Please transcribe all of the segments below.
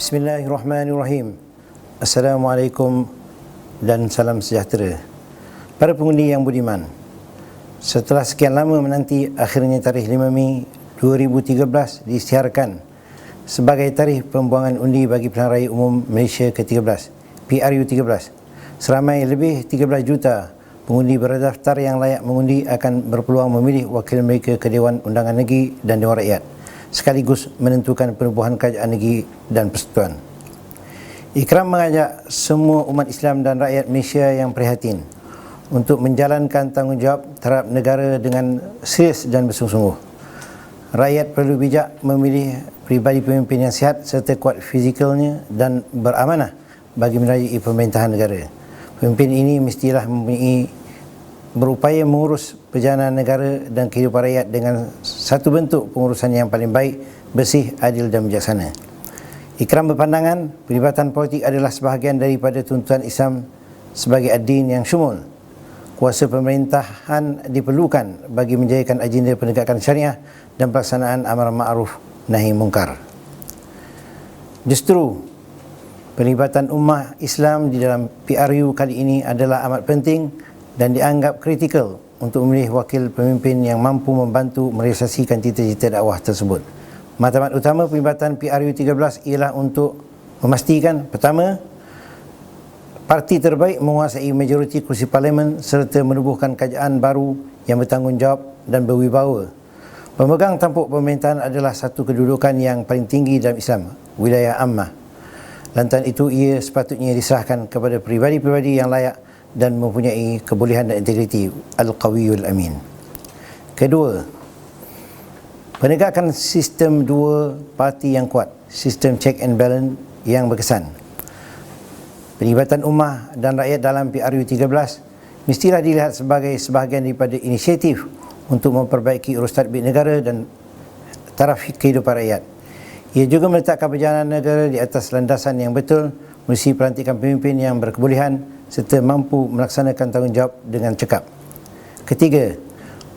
Bismillahirrahmanirrahim. Assalamualaikum dan salam sejahtera. Para pengundi yang budiman. Setelah sekian lama menanti, akhirnya tarikh 5 Mei 2013 diisytiharkan sebagai tarikh pembuangan undi bagi pilihan raya umum Malaysia ke-13, PRU 13. Seramai lebih 13 juta pengundi berdaftar yang layak mengundi akan berpeluang memilih wakil mereka ke Dewan Undangan Negeri dan Dewan Rakyat sekaligus menentukan penubuhan kerajaan negeri dan persekutuan. Ikram mengajak semua umat Islam dan rakyat Malaysia yang prihatin untuk menjalankan tanggungjawab terhadap negara dengan serius dan bersungguh-sungguh. Rakyat perlu bijak memilih pribadi pemimpin yang sihat serta kuat fizikalnya dan beramanah bagi merajai pemerintahan negara. Pemimpin ini mestilah mempunyai berupaya mengurus perjalanan negara dan kehidupan rakyat dengan satu bentuk pengurusan yang paling baik, bersih, adil dan bijaksana. Ikram berpandangan, perlibatan politik adalah sebahagian daripada tuntutan Islam sebagai adin yang syumul. Kuasa pemerintahan diperlukan bagi menjayakan agenda penegakan syariah dan pelaksanaan amar ma'ruf nahi mungkar. Justru, perlibatan ummah Islam di dalam PRU kali ini adalah amat penting dan dianggap kritikal untuk memilih wakil pemimpin yang mampu membantu merealisasikan cita-cita dakwah tersebut. Matlamat utama perlibatan PRU 13 ialah untuk memastikan pertama parti terbaik menguasai majoriti kursi parlimen serta menubuhkan kerajaan baru yang bertanggungjawab dan berwibawa. Pemegang tampuk pemerintahan adalah satu kedudukan yang paling tinggi dalam Islam, wilayah ammah. Lantaran itu ia sepatutnya diserahkan kepada pribadi-pribadi yang layak dan mempunyai kebolehan dan integriti Al-Qawiyul Amin. Kedua, penegakan sistem dua parti yang kuat, sistem check and balance yang berkesan. Penibatan ummah dan rakyat dalam PRU 13 mestilah dilihat sebagai sebahagian daripada inisiatif untuk memperbaiki urus tadbir negara dan taraf kehidupan rakyat. Ia juga meletakkan perjalanan negara di atas landasan yang betul, mesti pelantikan pemimpin yang berkebolehan serta mampu melaksanakan tanggungjawab dengan cekap. Ketiga,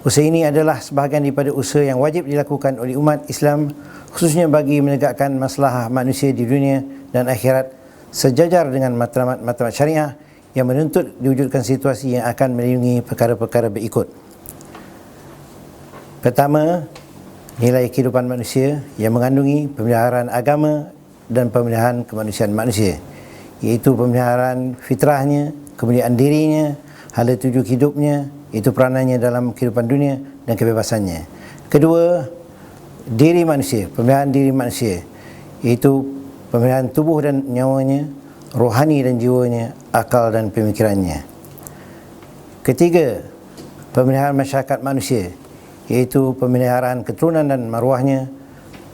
usaha ini adalah sebahagian daripada usaha yang wajib dilakukan oleh umat Islam khususnya bagi menegakkan masalah manusia di dunia dan akhirat sejajar dengan matlamat-matlamat syariah yang menuntut diwujudkan situasi yang akan melindungi perkara-perkara berikut. Pertama, nilai kehidupan manusia yang mengandungi pemeliharaan agama dan pemeliharaan kemanusiaan manusia iaitu pemeliharaan fitrahnya, kemuliaan dirinya, hala tuju hidupnya, itu peranannya dalam kehidupan dunia dan kebebasannya. Kedua, diri manusia, pemeliharaan diri manusia, iaitu pemeliharaan tubuh dan nyawanya, rohani dan jiwanya, akal dan pemikirannya. Ketiga, pemeliharaan masyarakat manusia, iaitu pemeliharaan keturunan dan maruahnya,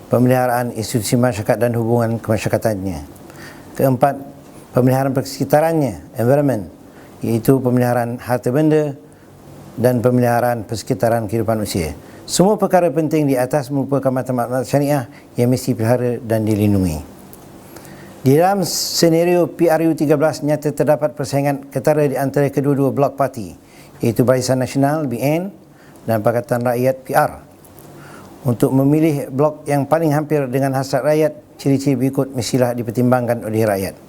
pemeliharaan institusi masyarakat dan hubungan kemasyarakatannya. Keempat, pemeliharaan persekitarannya, environment, iaitu pemeliharaan harta benda dan pemeliharaan persekitaran kehidupan manusia. Semua perkara penting di atas merupakan matlamat syariah yang mesti pelihara dan dilindungi. Di dalam senario PRU 13 nyata terdapat persaingan ketara di antara kedua-dua blok parti iaitu Barisan Nasional BN dan Pakatan Rakyat PR untuk memilih blok yang paling hampir dengan hasrat rakyat ciri-ciri berikut mestilah dipertimbangkan oleh rakyat.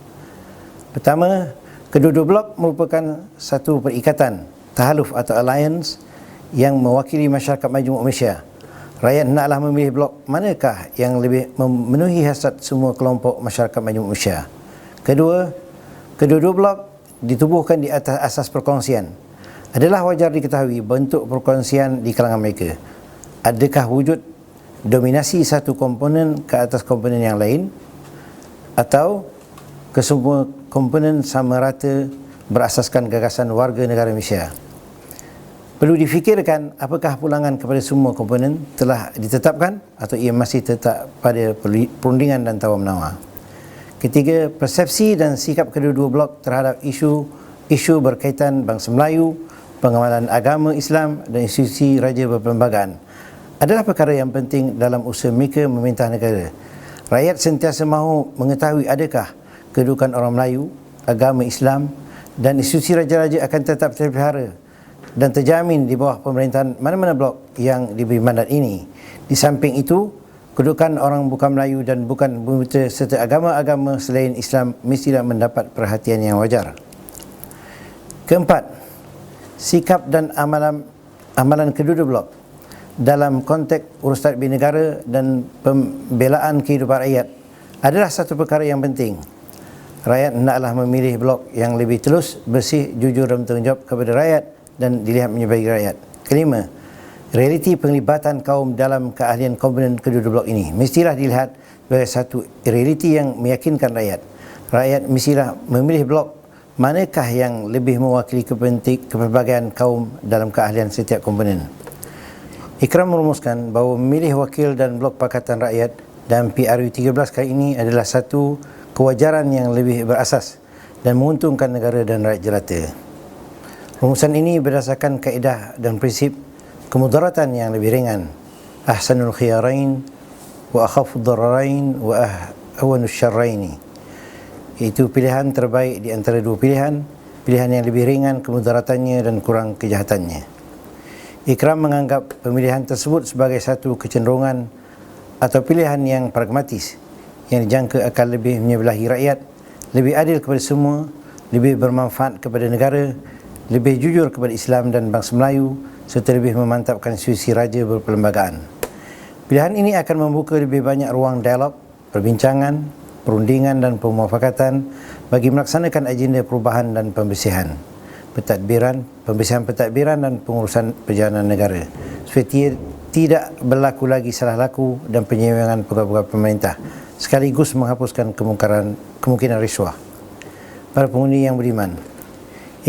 Pertama, kedua-dua blok merupakan satu perikatan tahaluf atau alliance yang mewakili masyarakat majmuk Malaysia. Rakyat hendaklah memilih blok manakah yang lebih memenuhi hasrat semua kelompok masyarakat majmuk Malaysia. Kedua, kedua-dua blok ditubuhkan di atas asas perkongsian. Adalah wajar diketahui bentuk perkongsian di kalangan mereka. Adakah wujud dominasi satu komponen ke atas komponen yang lain atau kesemua komponen sama rata berasaskan gagasan warga negara Malaysia. Perlu difikirkan apakah pulangan kepada semua komponen telah ditetapkan atau ia masih tetap pada perundingan dan tawar menawar. Ketiga, persepsi dan sikap kedua-dua blok terhadap isu isu berkaitan bangsa Melayu, pengamalan agama Islam dan institusi raja berperlembagaan adalah perkara yang penting dalam usaha mereka memerintah negara. Rakyat sentiasa mahu mengetahui adakah kedudukan orang Melayu, agama Islam dan institusi raja-raja akan tetap terpelihara dan terjamin di bawah pemerintahan mana-mana blok yang diberi mandat ini. Di samping itu, kedudukan orang bukan Melayu dan bukan bumi putera serta agama-agama selain Islam mestilah mendapat perhatian yang wajar. Keempat, sikap dan amalan amalan kedua-dua blok dalam konteks urusan negara dan pembelaan kehidupan rakyat adalah satu perkara yang penting. Rakyat hendaklah memilih blok yang lebih telus, bersih, jujur dan bertanggungjawab kepada rakyat dan dilihat menyebagi rakyat. Kelima, realiti penglibatan kaum dalam keahlian komponen kedua-dua blok ini mestilah dilihat sebagai satu realiti yang meyakinkan rakyat. Rakyat mestilah memilih blok manakah yang lebih mewakili kepenting kepelbagaian kaum dalam keahlian setiap komponen. Ikram merumuskan bahawa memilih wakil dan blok Pakatan Rakyat dan PRU 13 kali ini adalah satu kewajaran yang lebih berasas dan menguntungkan negara dan rakyat jelata. Rumusan ini berdasarkan kaedah dan prinsip kemudaratan yang lebih ringan. Ahsanul khiyarain wa akhafud dararain wa ahwanus syarraini. Itu pilihan terbaik di antara dua pilihan, pilihan yang lebih ringan kemudaratannya dan kurang kejahatannya. Ikram menganggap pemilihan tersebut sebagai satu kecenderungan atau pilihan yang pragmatis yang dijangka akan lebih menyebelahi rakyat, lebih adil kepada semua, lebih bermanfaat kepada negara lebih jujur kepada Islam dan bangsa Melayu serta lebih memantapkan institusi raja berperlembagaan. Pilihan ini akan membuka lebih banyak ruang dialog, perbincangan, perundingan dan pemufakatan bagi melaksanakan agenda perubahan dan pembersihan, pentadbiran, pembersihan pentadbiran dan pengurusan perjalanan negara. Supaya tidak berlaku lagi salah laku dan penyelewengan pegawai-pegawai pemerintah sekaligus menghapuskan kemungkinan kemungkinan risuah. Para pengundi yang beriman,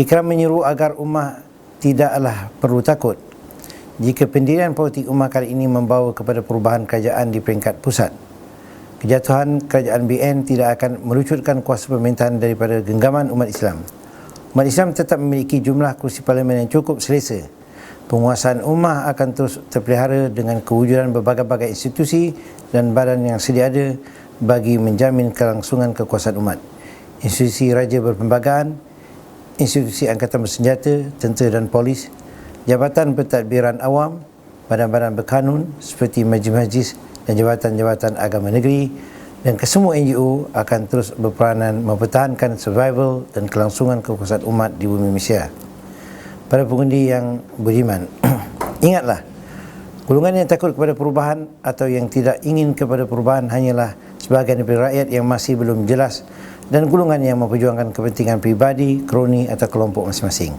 Ikram menyuruh agar ummah tidaklah perlu takut jika pendirian politik ummah kali ini membawa kepada perubahan kerajaan di peringkat pusat. Kejatuhan kerajaan BN tidak akan melucutkan kuasa pemerintahan daripada genggaman umat Islam. Umat Islam tetap memiliki jumlah kursi parlimen yang cukup selesa. Penguasaan ummah akan terus terpelihara dengan kewujudan berbagai-bagai institusi dan badan yang sedia ada bagi menjamin kelangsungan kekuasaan umat. Institusi raja berpembagaan, institusi angkatan bersenjata, tentera dan polis, jabatan pentadbiran awam, badan-badan berkanun seperti majlis-majlis dan jabatan-jabatan agama negeri dan kesemua NGO akan terus berperanan mempertahankan survival dan kelangsungan kekuasaan umat di bumi Malaysia. Para pengundi yang beriman, ingatlah, golongan yang takut kepada perubahan atau yang tidak ingin kepada perubahan hanyalah sebahagian daripada rakyat yang masih belum jelas dan golongan yang memperjuangkan kepentingan pribadi, kroni atau kelompok masing-masing.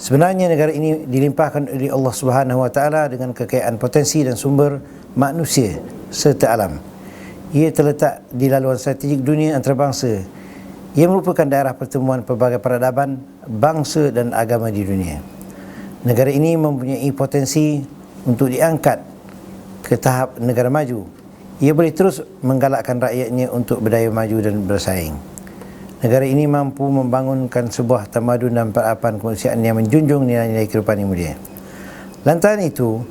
Sebenarnya negara ini dilimpahkan oleh Allah Subhanahu Wa Taala dengan kekayaan potensi dan sumber manusia serta alam. Ia terletak di laluan strategik dunia antarabangsa. Ia merupakan daerah pertemuan pelbagai peradaban, bangsa dan agama di dunia. Negara ini mempunyai potensi untuk diangkat ke tahap negara maju. Ia boleh terus menggalakkan rakyatnya untuk berdaya maju dan bersaing. Negara ini mampu membangunkan sebuah tamadun dan peradaban kemanusiaan yang menjunjung nilai-nilai kehidupan yang mulia. Lantaran itu,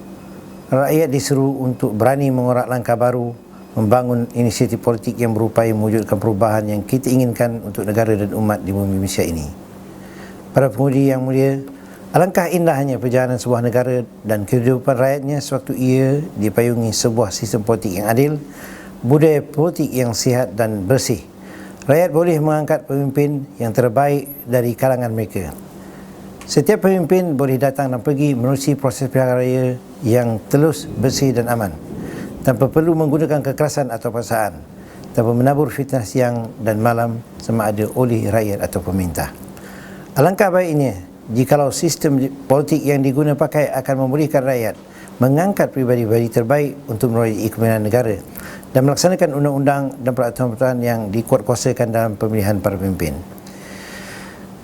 rakyat diseru untuk berani mengorak langkah baru membangun inisiatif politik yang berupaya mewujudkan perubahan yang kita inginkan untuk negara dan umat di bumi Malaysia ini. Para pengundi yang mulia, alangkah indahnya perjalanan sebuah negara dan kehidupan rakyatnya sewaktu ia dipayungi sebuah sistem politik yang adil, budaya politik yang sihat dan bersih, Rakyat boleh mengangkat pemimpin yang terbaik dari kalangan mereka. Setiap pemimpin boleh datang dan pergi menerusi proses pilihan raya yang telus, bersih dan aman tanpa perlu menggunakan kekerasan atau paksaan tanpa menabur fitnah siang dan malam sama ada oleh rakyat atau pemerintah. Alangkah baiknya jikalau sistem politik yang diguna pakai akan membolehkan rakyat mengangkat pribadi-pribadi terbaik untuk meroyai kemenangan negara dan melaksanakan undang-undang dan peraturan-peraturan yang dikuatkuasakan dalam pemilihan para pemimpin.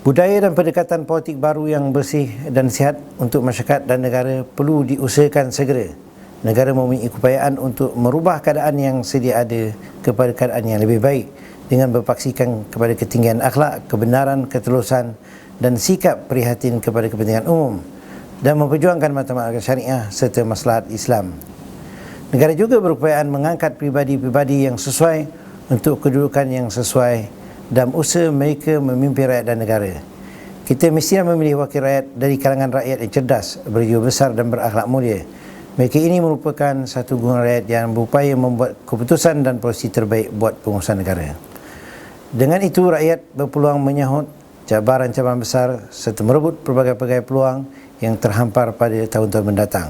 Budaya dan pendekatan politik baru yang bersih dan sihat untuk masyarakat dan negara perlu diusahakan segera. Negara mempunyai keupayaan untuk merubah keadaan yang sedia ada kepada keadaan yang lebih baik dengan berpaksikan kepada ketinggian akhlak, kebenaran, ketelusan dan sikap prihatin kepada kepentingan umum dan memperjuangkan matematika syariah serta maslahat Islam. Negara juga berupayaan mengangkat pribadi-pribadi yang sesuai untuk kedudukan yang sesuai dalam usaha mereka memimpin rakyat dan negara. Kita mesti memilih wakil rakyat dari kalangan rakyat yang cerdas, berjiwa besar dan berakhlak mulia Mereka ini merupakan satu golongan rakyat yang berupaya membuat keputusan dan polisi terbaik buat pengurusan negara. Dengan itu, rakyat berpeluang menyahut cabaran-cabaran besar serta merebut pelbagai-pelbagai peluang yang terhampar pada tahun-tahun mendatang.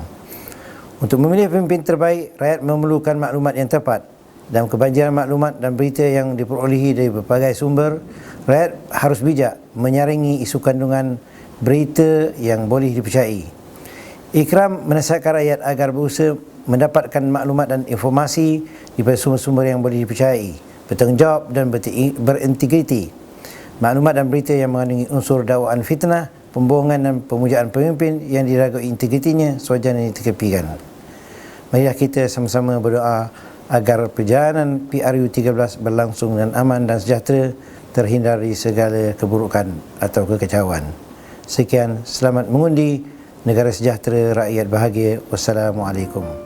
Untuk memilih pemimpin terbaik, rakyat memerlukan maklumat yang tepat dan kebanjiran maklumat dan berita yang diperolehi dari berbagai sumber, rakyat harus bijak menyaringi isu kandungan berita yang boleh dipercayai Ikram menasihatkan rakyat agar berusaha mendapatkan maklumat dan informasi daripada sumber-sumber yang boleh dipercayai, bertanggungjawab dan berintegriti. Maklumat dan berita yang mengandungi unsur dakwaan fitnah, pembohongan dan pemujaan pemimpin yang diragukan integritinya sewajarnya ditekepikan. Marilah kita sama-sama berdoa agar perjalanan PRU 13 berlangsung dengan aman dan sejahtera terhindar dari segala keburukan atau kekecauan. Sekian, selamat mengundi negara sejahtera, rakyat bahagia. Wassalamualaikum.